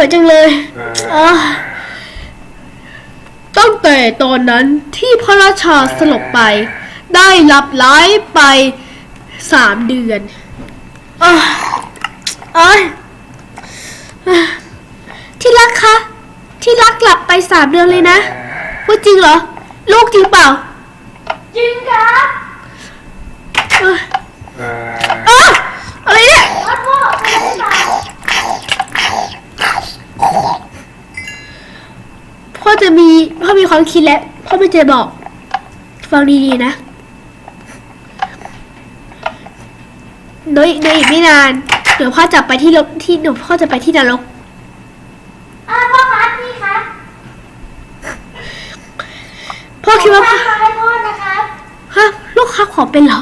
วยจังเลยอะตั้งแต่ตอนนั้นที่พระราชาสลบไป ได้หลับไหลไปสามเดือนอะอะอะที่รักคะ ที่รักหลับไปสามเดือนเลยนะว่าจริงเหรอ ลูกจริงเปล่า จริงครับ เอ้ยเอ้ยอะไรเนี่ย พ่อพ่อไปไหนมา พ่อจะมีพ่อมีความคิดแล้วพ่อไม่จะบอก ฟังดีๆนะโดยในอีกไม่นานเดี๋ยวพ่อจะไปที่ลกที่เดี๋ยวพ่อจะไปที่นรกอ่าพ่อครับนี่ครับพ่อคิดว่าพ่อขอให้พ่อนะครับฮะลูกค้าขอเป็นเหรอ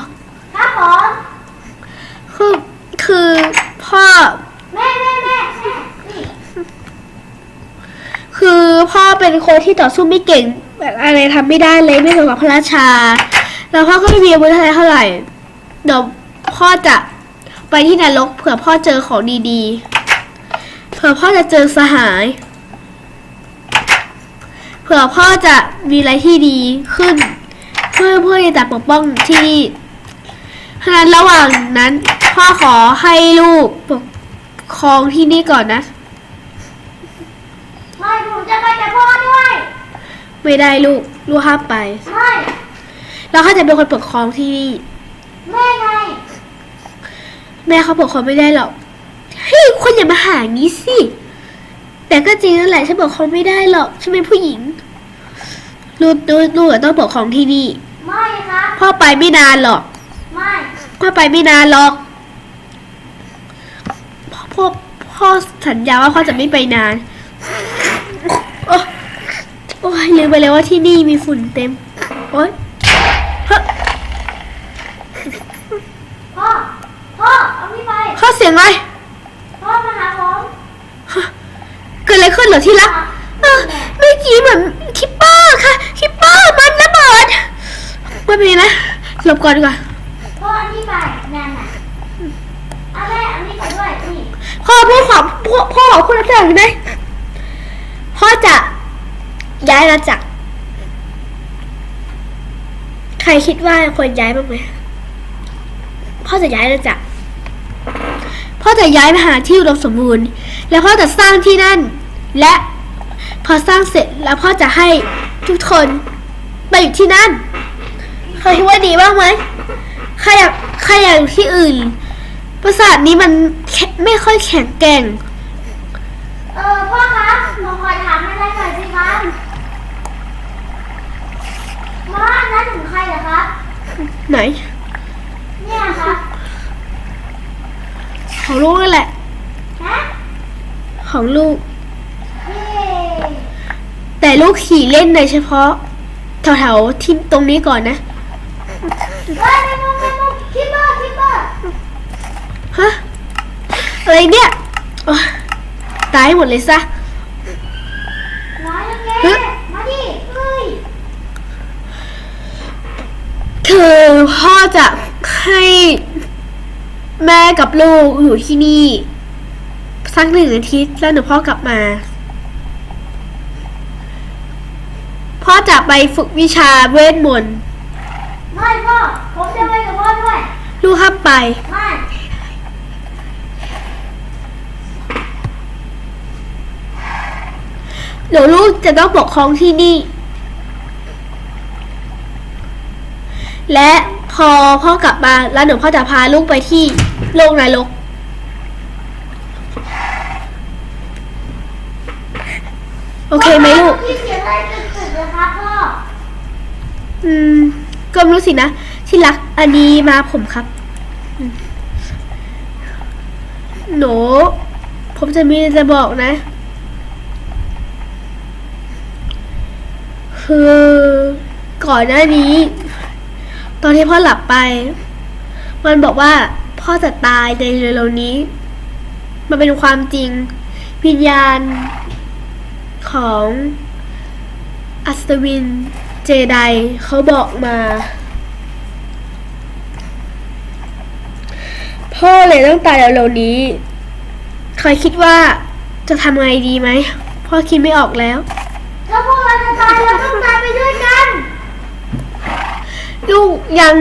ครับผม คือคือพ่อ แม่แม่แม่แม่นี่ คือพ่อเป็น คนที่ต่อสู้ไม่เก่งแบบอะไรทำไม่ได้เลยไม่เหมือนกับพระราชา แล้วพ่อก็ไม่มีอาวุธอะไรเท่าไหร่เดี๋ยวพ่อจะไปที่นรกเผื่อพ่อเจอของดีๆ เผื่อพ่อจะเจอสหาย เผื่อพ่อจะมีอะไรที่ดีขึ้น เพื่อเพื่อจะปกป้องที่นี่ฉะนั้นระหว่างนั้นพ่อขอให้ลูกปกครองที่นี่ก่อนนะ ไม่ผมจะไปกับพ่อด้วย ไม่ได้ลูก ลูกห้ามไปไม่แล้วเขาจะเป็นคนปกครองที่นี่ แม่ไง แม่เขาปกครองไม่ได้หรอกเฮ้ยคนอย่ามาหางี้สิ แต่ก็จริงนั่นแหละฉันปกครองไม่ได้หรอกฉันเป็นผู้หญิง ลูกลูกลูกอะต้องปกครองที่นี่ ไม่ครับ พ่อไปไม่นานหรอก ไม่พ่อไปไม่นานหรอกพ่อพ่อพ่อสัญญาว่าพ่อจะไม่ไปนานโอ๊ยโอ้ ยลืมไปเลยว่าที่นี่มีฝุ่นเต็ม โอ๊ยเฮ้ยพ่อ พ่อ เอานี่ไปพ่อเสียงอะไรพ่อมาหาผมเกิดอะไรขึ้นเหรอที่รักเออเมื่อกี้เหมือนคิปเปอร์ค่ะ คิปเปอร์มันระเบิดไม่เป็นไรนะหลบก่อนดีกว่า พ่อเอานี่ไปนั่นน่ะเอาแม่เอานี่ไปด้วยนี่ พ่อพ่อขอพ่อพ่อขอคุณรับสั่งได้พ่อจะ ย้ายอาณาจักรใครคิดว่าควรย้ายบ้างไหมพ่อจะย้ายอาณาจักรพ่อจะย้ายไปหาที่อุดมสมบูรณ์ แล้วพ่อจะสร้างที่นั่น และพอสร้างเสร็จแล้วพ่อจะให้ทุกคนไปอยู่ที่นั่นเคยคิดว่าดีบ้างไหมใครอยากใครอยากอยู่ที่อื่น ปราสาทนี้มันไม่ค่อยแข็งแกร่ง เออพ่อครับผมขอถามอะไรหน่อยสิครับม้าอันนั้นของใครเหรอครับ ไหน เนี่ยครับของลูกนั่นแหละ ฮะของลูกเฮ้แต่ลูกขี่เล่นโดยเฉพาะแถวๆที่ตรงนี้ก่อนนะ เฮ้ยแมงมุมแมงมุมคิปเปอร์คิปเปอร์ฮะ อะไรเนี่ยโอ๊ยตายหมดเลยซะ น้อยแล้วแกเฮ้ยมาดิเฮ้ย คือพ่อจะให้แม่กับลูกอยู่ที่นี่ สักหนึ่งอาทิตย์แล้วเดี๋ยวพ่อกลับมา พ่อจะไปฝึกวิชาเวทมนต์ไม่พ่อ ผมจะไปกับพ่อด้วย ลูกห้ามไป ไม่เดี๋ยวลูกจะต้องปกครองที่นี่ และพอพ่อกลับมาแล้วเดี๋ยวพ่อจะพาลูกไปที่โลกนรกโอเคไหมลูก พี่เสียอะไรตึกๆนะครับพ่อ อืม ก็ไม่รู้สินะ ที่รักอันนี้มาผมครับ หนู ผมจะมีจะบอกนะ คือ ก่อนหน้านี้ ตอนที่พ่อหลับไป มันบอกว่าพ่อจะตายในเร็วๆนี้ มันเป็นความจริง วิญญาณของอัศวินเจไดเขาบอกมา พ่อเลยต้องตายเร็วๆนี้เคยคิดว่าจะทำไงดีไหม พ่อคิดไม่ออกแล้ว ถ้าพวกเราจะตายเราต้องตายไปด้วยกัน ลูกยัง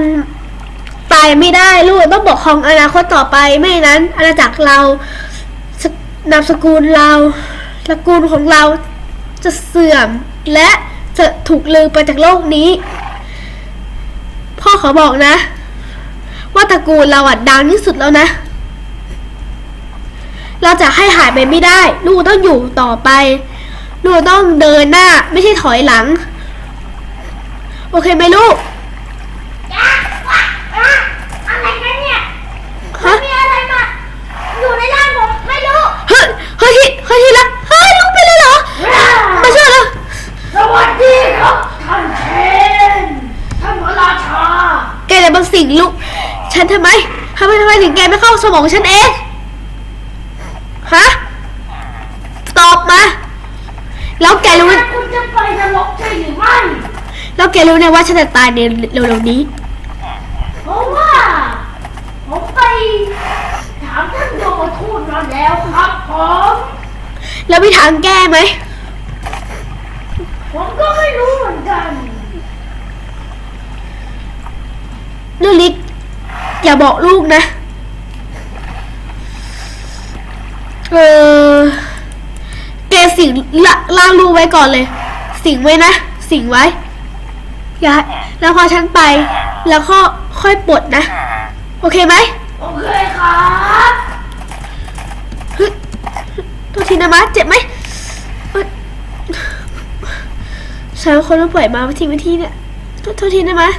ตายไม่ได้ลูกต้องปกครองอนาคตต่อไปไม่นั้นอาณาจักรเรานามสกุลเราตระกูลของเราจะเสื่อมและจะถูกลืมไปจากโลกนี้ พ่อขาบอกนะ ว่าตระกูลเราอะดังที่สุดแล้วนะ เราจะให้หายไปไม่ได้ ลูกต้องอยู่ต่อไปลูกต้องเดินหน้า ไม่ใช่ถอยหลัง โอเคไหมลูก อะวะอะอะไรกันเนี่ยมั ฮะ นมีอะไรมา อยู่ในร่างผมไม่รู้ เฮ้ย เฮ้ยที่เฮ้ยที่รักเฮ้ยลูกไปเลยเหรอมาช่วยเราสวัสดีครับท่านเชนท่านพระราชาแกจะมาสิงลูกฉันทำไมทำไมทำไมถึงแกไม่เข้าสมองฉันเองฮะตอบมา แล้วแกรู้ คุณจะไปนรกใช่หรือไม่แล้วแกรู้นะว่าฉันจะตายในเร็วๆนี้ เพราะว่า ผมไปถามท่านโยมทูตมาแล้วครับผม แล้วมีทางแก้ไหม ผมก็ไม่รู้เหมือนกัน ลูกลิกอย่าบอกลูกนะ เออแกสิงละล่างลูกไว้ก่อนเลย สิงไว้นะ สิงไว้ อย่า แล้วพอฉันไป แล้วก็ค่อยปลดนะ โอเคไหม โอเคครับ เฮ้ยโทษทีนะมะเจ็บไหมเอ้ยฉันเป็นคนต้องปล่อยมาทิ้งไว้ที่เนี่ยโทษโทษทีนะมะ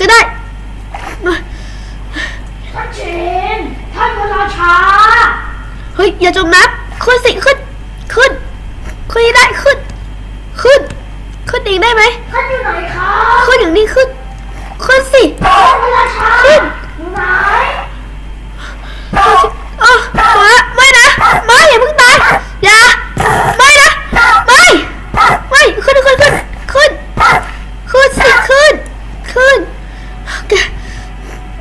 ก็ได้ท่านเชนท่านพระราชา เฮ้ย อย่าจมน้ำขึ้นสิขึ้นขึ้นขึ้นให้ได้ขึ้นขึ้นขึ้นเองได้ไหมท่านอยู่ไหนครับขึ้นอย่างนี้ขึ้นขึ้นสิท่านพระราชาขึ้นอยู่ไหน เออมาไม่นะไม่อย่าเพิ่งตายอย่าไม่นะไม่ไม่ขึ้นขึ้นขึ้นขึ้นขึ้นสิขึ้นขึ้นแก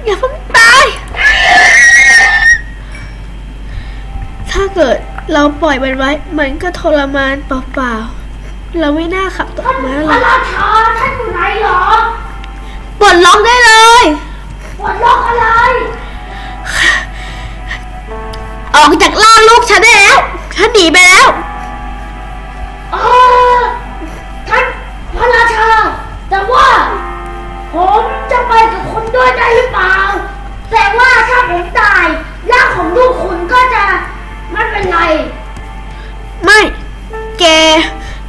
อย่าเพิ่งตาย ถ้าเกิดเราปล่อยมันไว้ มันก็ทรมานเปล่าๆเราไม่น่าขับตกท่านม้าพเลระยราชาท่านอยู่ไหนเหรอปลดล็อกได้เลย ปวดล็อกอะไร ออกจากล่างลูกฉันได้แล้ว ฉันหนีไปแล้ว เออท่านพระราชา แต่ว่า ผมจะไปกับคุณด้วยได้หรือเปล่า แต่ว่าถ้าผมตายร่างของลูกคุณก็จะไม่เป็นไร ไม่ แก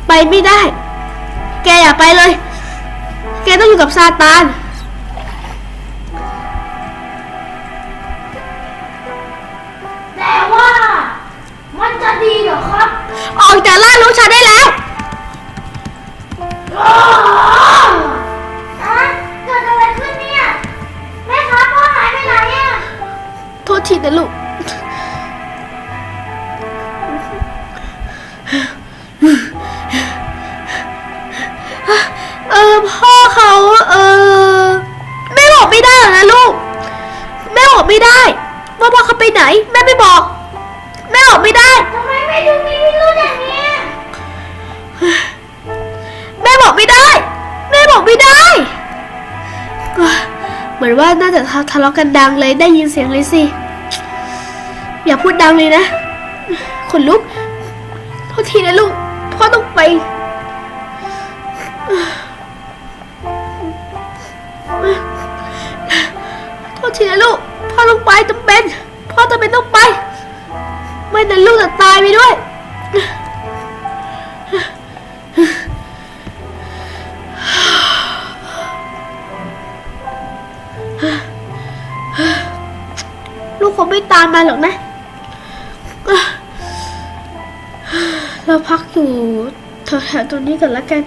ไปไม่ได้ แกอย่าไปเลย แกต้องอยู่กับซาตาน กากล่างลูกฉันได้แล้ว อนว่าน่าจะทะเลาะกันดังเลยได้ยินเสียงเลยสิ อย่าพูดดังเลยนะขนลุกโทษทีนะลูก พ่อต้องไป โทษทีนะลูก พ่อต้องไปจำเป็น พ่อจำเป็นต้องไป ไม่นั้นลูกจะตายไปด้วย ลูกคงไม่ตามมาหรอกนะ เราพักอยู่แถวๆตรงนี้ก่อนละกัน